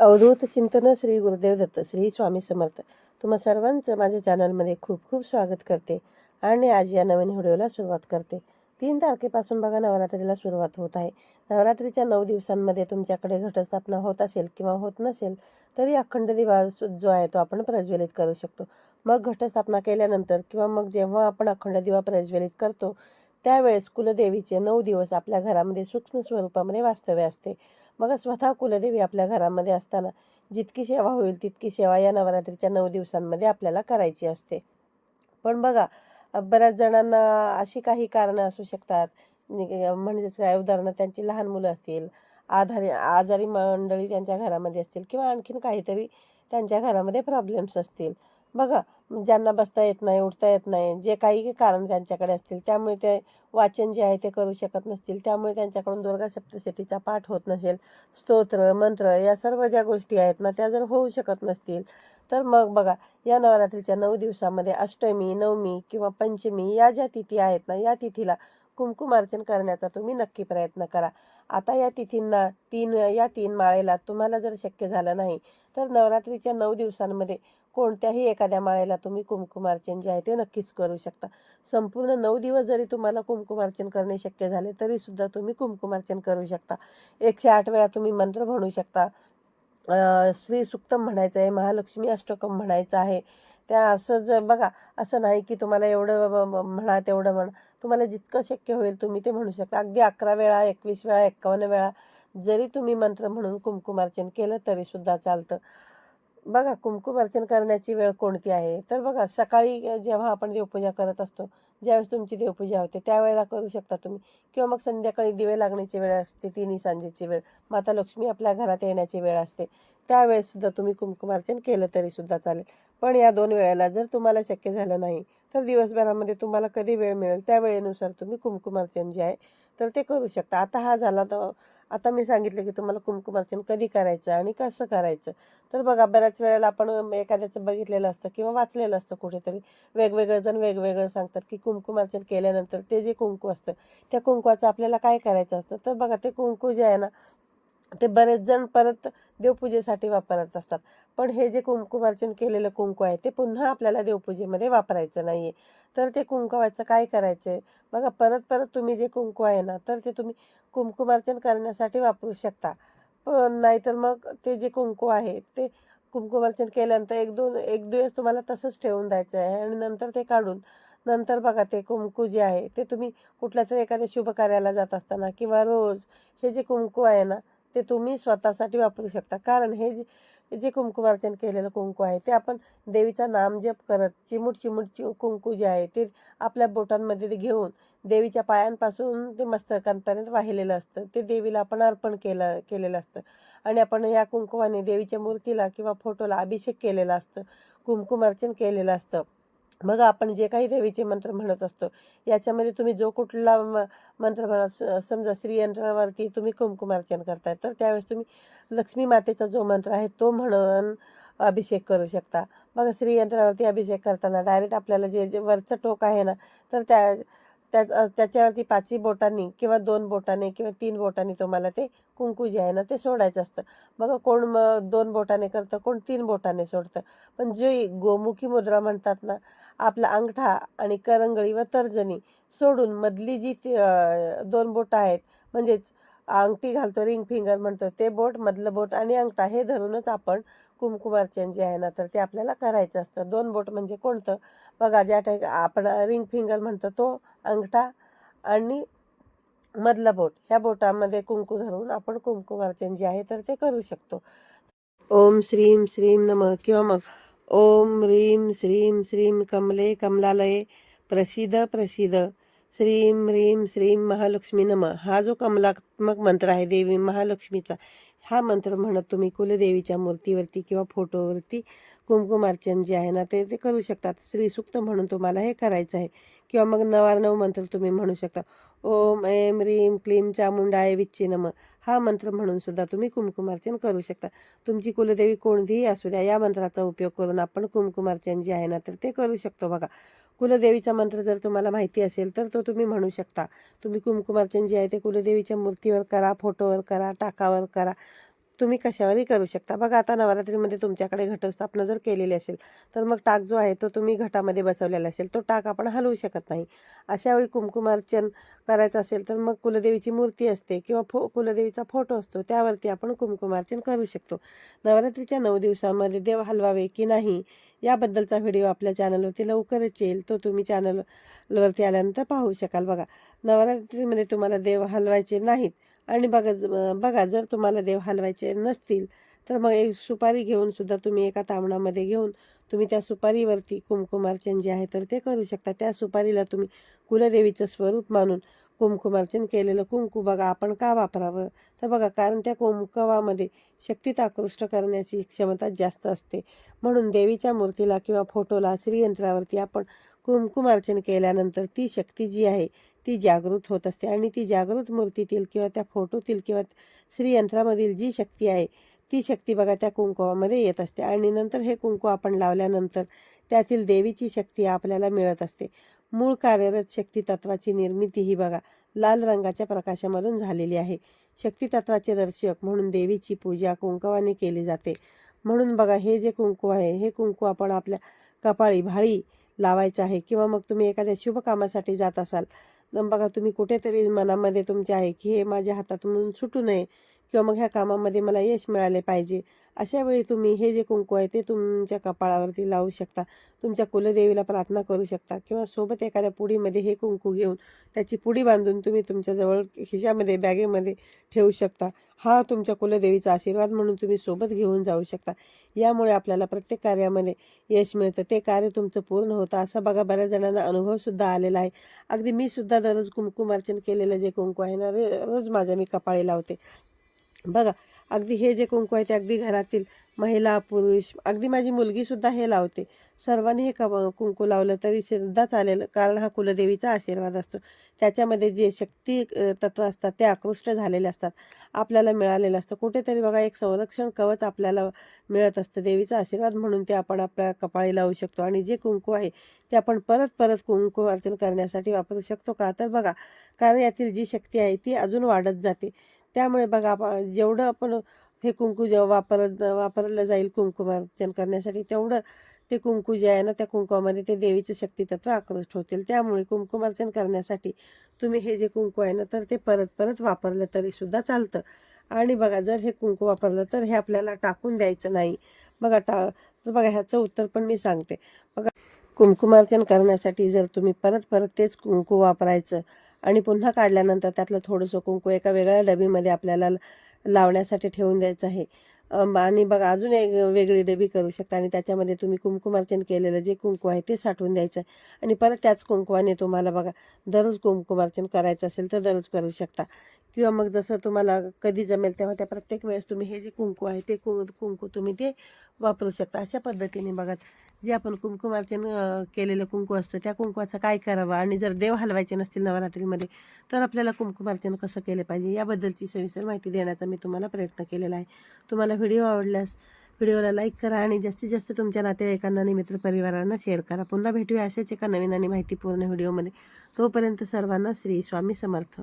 अवधूत चिंतन श्री गुरुदेव दत्त श्री स्वामी समर्थ. तुम्हा सर्वांचं माझ्या चॅनलमध्ये खूप खूप स्वागत करते आणि आज या नवीन व्हिडिओला सुरुवात करते. तीन तारखेपासून बघा नवरात्रीला सुरुवात होत आहे. नवरात्रीच्या नऊ दिवसांमध्ये तुमच्याकडे घटस्थापना होत असेल किंवा होत नसेल तरी अखंड दिवा जो आहे तो आपण प्रज्वलित करू शकतो. मग घटस्थापना केल्यानंतर किंवा मग जेव्हा आपण अखंड दिवा प्रज्वलित करतो त्यावेळेस कुलदेवीचे नऊ दिवस आपल्या घरामध्ये सूक्ष्म स्वरूपामध्ये वास्तव्य असते. मग स्वतः कुलदेवी आपल्या घरामध्ये असताना जितकी सेवा होईल तितकी सेवा या नवरात्रीच्या नऊ दिवसांमध्ये आपल्याला करायची असते. पण बघा बऱ्याच जणांना अशी काही कारणं असू शकतात. म्हणजेच काय उदाहरणं त्यांची लहान मुलं असतील आधारी आजारी मंडळी त्यांच्या घरामध्ये असतील किंवा आणखीन काहीतरी त्यांच्या घरामध्ये प्रॉब्लेम्स असतील. बघा ज्यांना बसता येत नाही उठता येत नाही जे काही कारण त्यांच्याकडे असतील त्यामुळे ते वाचन जे आहे ते करू शकत नसतील त्यामुळे त्यांच्याकडून दुर्गा सप्तशतीचा पाठ होत नसेल. स्तोत्र मंत्र या सर्व ज्या गोष्टी आहेत ना त्या जर होऊ शकत नसतील तर मग बघा या नवरात्रीच्या नऊ दिवसामध्ये अष्टमी नवमी किंवा पंचमी या ज्या तिथी आहेत ना या तिथीला कुंकुमार्चन करण्याचा तुम्ही नक्की प्रयत्न करा. आता या तिथींना तीन या तीन माळेला तुम्हाला जर शक्य झालं नाही तर नवरात्रीच्या नऊ दिवसांमध्ये कोणत्याही एखाद्या माळेला तुम्ही कुमकुमार्चन जे आहे ते नक्कीच करू शकता. संपूर्ण नऊ दिवस जरी तुम्हाला कुमकुमार्चन करणे शक्य झाले तरी सुद्धा तुम्ही कुमकुमार्चन करू शकता. एकशे आठ वेळा तुम्ही मंत्र म्हणू शकता. श्री सुक्तम म्हणायचं आहे महालक्ष्मी अष्टकम म्हणायचं आहे. त्या असं जर बघा असं नाही की तुम्हाला एवढं म्हणा तेवढं म्हणा. तुम्हाला जितकं शक्य होईल तुम्ही ते म्हणू शकता. अगदी अकरा वेळा एकवीस वेळा एक्कावन्न वेळा जरी तुम्ही मंत्र म्हणून कुमकुमार्चन केलं तरी सुद्धा चालतं. बघा कुमकुम अर्चन करण्याची वेळ कोणती आहे? तर बघा सकाळी जेव्हा आपण देवपूजा करत असतो ज्यावेळेस तुमची देवपूजा होते त्यावेळेला करू शकता तुम्ही. किंवा मग संध्याकाळी दिवे लागण्याची वेळ असते तिन्ही सांजेची वेळ. माता लक्ष्मी आपल्या घरात येण्याची वेळ असते. त्यावेळेससुद्धा तुम्ही कुमकुमार्चन केलं तरी सुद्धा चालेल. पण या दोन वेळेला जर तुम्हाला शक्य झालं नाही तर दिवसभरामध्ये तुम्हाला कधी वेळ मिळेल त्या वेळेनुसार तुम्ही कुमकुमार्चन जे आहे तर ते करू शकता. आता हा झाला तर आता मी सांगितलं की तुम्हाला कुमकुमार्चन कधी करायचं आणि कसं करायचं? तर बघा बऱ्याच वेळेला आपण एखाद्याचं बघितलेलं असतं किंवा वाचलेलं असतं कुठेतरी. वेगवेगळे जण वेगवेगळं सांगतात की कुमकुमार्चन केल्यानंतर ते जे कुंकू असतं त्या कुंकवाचं आपल्याला काय करायचं असतं? तर बघा ते कुंकू जे आहे ना ते बरेच जण परत देवपूजेसाठी वापरत असतात. पण हे जे कुंकुमार्चन केलेलं कुंकू आहे ते पुन्हा आपल्याला देवपूजेमध्ये वापरायचं नाही आहे तर ते कुंकवायचं काय करायचं आहे बघा परत परत तुम्ही जे कुंकू आहे ना तर ते तुम्ही कुंकुमार्चन करण्यासाठी वापरू शकता. पण नाहीतर मग ते जे कुंकू आहे ते कुंकुमार्चन केल्यानंतर एक दोन एक दिवस तुम्हाला तसंच ठेवून द्यायचं आहे आणि नंतर ते काढून नंतर बघा ते कुंकू जे आहे ते तुम्ही कुठल्या तरी एखाद्या शुभ कार्याला जात असताना किंवा रोज हे जे कुंकू आहे ना ते तुम्ही स्वतःसाठी वापरू शकता. कारण हे जे जे कुंकुमार्चन केलेलं कुंकू आहे ते आपण देवीचा नामजप करत चिमूट चिमूट चि- कुंकू जे आहे ते आपल्या बोटांमध्ये ते घेऊन देवीच्या पायांपासून ते मस्तकांपर्यंत वाहिलेलं असतं. ते देवीला आपण अर्पण केलं केलेलं असतं. आणि आपण या कुंकुवाने देवीच्या मूर्तीला किंवा फोटोला अभिषेक केलेला असतं कुंकुमार्चन केलेलं असतं. मग आपण जे काही देवीचे मंत्र म्हणत असतो याच्यामध्ये तुम्ही जो कुठला म- मंत्र म्हणा समजा श्रीयंत्रावरती तुम्ही कुमकुमार्चन करताय तर त्यावेळेस तुम्ही लक्ष्मी मातेचा जो मंत्र आहे तो म्हणून अभिषेक करू शकता. बघा श्रीयंत्रावरती अभिषेक करताना डायरेक्ट आपल्याला जे जे वरचं टोक आहे ना तर त्या त्या त्याच्यावरती पाचही बोटांनी किंवा दोन बोटाने किंवा तीन बोटांनी तुम्हाला ते कुंकू जे आहे ना ते सोडायचं असतं. बघा कोण मग दोन बोटाने करतं कोण तीन बोटाने सोडतं. पण जे गोमुखी मुद्रा म्हणतात ना आपला अंगठा आणि करंगळी व तर्जनी सोडून मधली जी ती, दोन बोटं आहेत म्हणजेच अंगठी घालतो रिंग फिंगर म्हणतो ते बोट मधलं बोट आणि अंगठा हे धरूनच आपण कुंकुमार्चन जे आहे ना तर ते आपल्याला करायचं असतं. दोन बोट म्हणजे कोणतं? बघा ज्या टाईप आपण रिंग फिंगर म्हणतो तो अंगठा आणि मधलं बोट. ह्या बोटामध्ये कुंकू धरून आपण कुंकुमार्चन जे आहे तर ते करू शकतो. ओम श्रीम श्रीम नम किंवा मग ओम ह्रीम श्रीम श्रीम कमले कमलालये प्रसिद्ध प्रसिद्ध. श्रीम ह्रीम श्रीम महालक्ष्मी नम. हा जो कमलात्मक मंत्र आहे देवी महालक्ष्मीचा हा मंत्र म्हणत तुम्ही कुलदेवीच्या मूर्तीवरती किंवा फोटोवरती कुंकुमार्चन जे आहे ना ते ते करू शकतात. श्रीसुक्त म्हणून तुम्हाला हे करायचं आहे. किंवा मग नवारनव मंत्र तुम्ही म्हणू शकता. ओम ऐम ह्रीम क्लीम चामुंडाय विच्चे नम. हा मंत्र म्हणून सुद्धा तुम्ही कुंकुमार्चन करू शकता. तुमची कुलदेवी कोणतीही असू द्या या मंत्राचा उपयोग करून आपण कुंकुमार्चन जे आहे ना तर ते करू शकतो बघा. कुलदेवीचा मंत्र जर तुम्हाला माहिती असेल तर तो तुम्ही म्हणू शकता. तुम्ही कुमकुमार्चन जे आहे ते कुलदेवीच्या मूर्तीवर करा फोटोवर करा टाकावर करा. तुम्ही कशावरही करू शकता. बघा आता नवरात्रीमध्ये तुमच्याकडे घटस्थापना जर केलेली असेल तर मग टाक जो आहे तो तुम्ही घटामध्ये बसवलेला असेल तो टाक आपण हलवू शकत नाही. अशा वेळी करायचं असेल तर मग कुलदेवीची मूर्ती असते किंवा फो कुलदेवीचा फोटो असतो त्यावरती आपण कुमकुमार्चन करू शकतो. नवरात्रीच्या नऊ दिवसामध्ये देव हलवावे की नाही याबद्दलचा व्हिडिओ आपल्या चॅनलवरती लवकरच येईल. तो तुम्ही चॅनलवरती आल्यानंतर पाहू शकाल. बघा नवरात्रीमध्ये तुम्हाला देव हलवायचे नाहीत आणि बघा ज- बघा जर तुम्हाला देव हलवायचे नसतील तर मग एक सुपारी घेऊन सुद्धा तुम्ही एका तांबणामध्ये घेऊन तुम्ही त्या सुपारीवरती कुंकुमार्चन जे आहे तर ते करू शकता. त्या सुपारीला तुम्ही कुलदेवीचं स्वरूप मानून कुमकुमार्चन केलेलं कुंकू बघा आपण का वापरावं? तर बघा कारण त्या कुमकवामध्ये शक्तीत आकृष्ट करण्याची क्षमता जास्त असते. म्हणून देवीच्या मूर्तीला किंवा फोटोला श्रीयंत्रावरती आपण कुमकुमार्चन केल्यानंतर ती शक्ती जी आहे ती जागृत होत असते. आणि ती जागृत मूर्तीतील किंवा त्या फोटोतील किंवा श्रीयंत्रामधील जी शक्ती आहे ती शक्ती बघा त्या कुंकुवामध्ये येत असते. आणि नंतर हे कुंकू आपण लावल्यानंतर त्यातील देवीची शक्ती आपल्याला मिळत असते. मूळ कार्यरत शक्ती तत्वाची निर्मिती ही बघा लाल रंगाच्या प्रकाशामधून झालेली आहे. शक्ती तत्वाचे दर्शक म्हणून देवीची पूजा कुंकवाने केली जाते. म्हणून बघा हे जे कुंकू आहे हे कुंकू आपण आपल्या कपाळी भाळी लावायचं आहे किंवा मग तुम्ही एखाद्या शुभ कामासाठी जात असाल. तर बघा तुम्ही कुठेतरी मनामध्ये तुमच्या आहे की हे माझ्या हातातून सुटू नये. किंवा मग ह्या कामामध्ये मला यश मिळाले पाहिजे. अशा वेळी तुम्ही हे जे कुंकू आहे ते तुमच्या कपाळावरती लावू शकता. तुमच्या कुलदेवीला प्रार्थना करू शकता किंवा सोबत एखाद्या पुडीमध्ये हे कुंकू घेऊन त्याची पुडी बांधून तुम्ही तुमच्याजवळ खिशामध्ये बॅगेमध्ये ठेवू शकता. हा तुमच्या कुलदेवीचा आशीर्वाद म्हणून तुम्ही सोबत घेऊन जाऊ शकता. यामुळे आपल्याला प्रत्येक कार्यामध्ये यश मिळतं. ते कार्य तुमचं पूर्ण होतं असा बघा बऱ्याच जणांना अनुभवसुद्धा आलेला आहे. अगदी मी सुद्धा दररोज कुंकुमार्चन केलेलं जे कुंकू आहे ना रोज माझ्या मी कपाळी लावते. बघा अगदी हे जे कुंकू आहे ते अगदी घरातील महिला पुरुष अगदी माझी मुलगीसुद्धा हे लावते. सर्वांनी हे क कुंकू लावलं तरी सुद्धा चालेल कारण हा कुलदेवीचा आशीर्वाद असतो. त्याच्यामध्ये जे शक्ती तत्व असतात ते आकृष्ट झालेले असतात. आपल्याला मिळालेलं असतं. कुठेतरी बघा एक संरक्षण कवच आपल्याला मिळत असतं. देवीचा आशीर्वाद म्हणून ते आपण आपल्या कपाळी लावू शकतो. आणि जे कुंकू आहे ते आपण परत परत कुंकू अर्चन करण्यासाठी वापरू शकतो का? तर बघा कारण यातील जी शक्ती आहे ती अजून वाढत जाते. त्यामुळे बघा आपण जेवढं आपण हे कुंकू जेव्हा वापरत वापरलं जाईल कुंकुमार्चन करण्यासाठी तेवढं ते कुंकू जे आहे ना त्या कुंकूमध्ये ते देवीचे शक्तितत्व आकृष्ट होतील. त्यामुळे कुंकुमार्चन करण्यासाठी तुम्ही हे जे कुंकू आहे ना तर ते परत परत वापरलं तरी सुद्धा चालतं. आणि बघा जर हे कुंकू वापरलं तर हे आपल्याला टाकून द्यायचं नाही. बघा टा तर बघा ह्याचं उत्तर पण मी सांगते. बघा कुंकुमार्चन करण्यासाठी जर तुम्ही परत परत तेच कुंकू वापरायचं आणि पुन्हा काढल्यानंतर त्यातलं थोडंसं कुंकू एका वेगळ्या डबीमध्ये आपल्याला लावण्यासाठी ठेवून द्यायचं आहे. आणि बघा अजून एक वेगळी डबी करू शकता आणि त्याच्यामध्ये तुम्ही कुंकुमार्चन केलेलं जे कुंकू आहे ते साठवून द्यायचं आहे. आणि परत त्याच कुंकुवाने तुम्हाला बघा दररोज कुंकुमार्चन करायचं असेल तर दररोज करू शकता. किंवा मग जसं तुम्हाला कधी जमेल तेव्हा त्या प्रत्येक वेळेस तुम्ही हे जे कुंकू आहे ते कु कुंकू तुम्ही ते वापरू शकता. अशा पद्धतीने बघा जे आपण कुंकुमार्चन केलेलं कुंकू असतं त्या कुंकवाचं काय करावं? आणि जर देव हलवायचे नसतील नवरात्रीमध्ये तर आपल्याला कुंकुमार्चन कसं केलं पाहिजे? याबद्दलची सविस्तर माहिती देण्याचा मी तुम्हाला प्रयत्न केलेला आहे. तुम्हाला व्हिडिओ आवडल्यास व्हिडिओला लाईक करा आणि जास्तीत जास्त तुमच्या नातेवाईकांना आणि मित्रपरिवारांना शेअर करा. पुन्हा भेटूया अशाच एका नवीन आणि माहितीपूर्ण व्हिडिओमध्ये. तोपर्यंत सर्वांना श्री स्वामी समर्थ.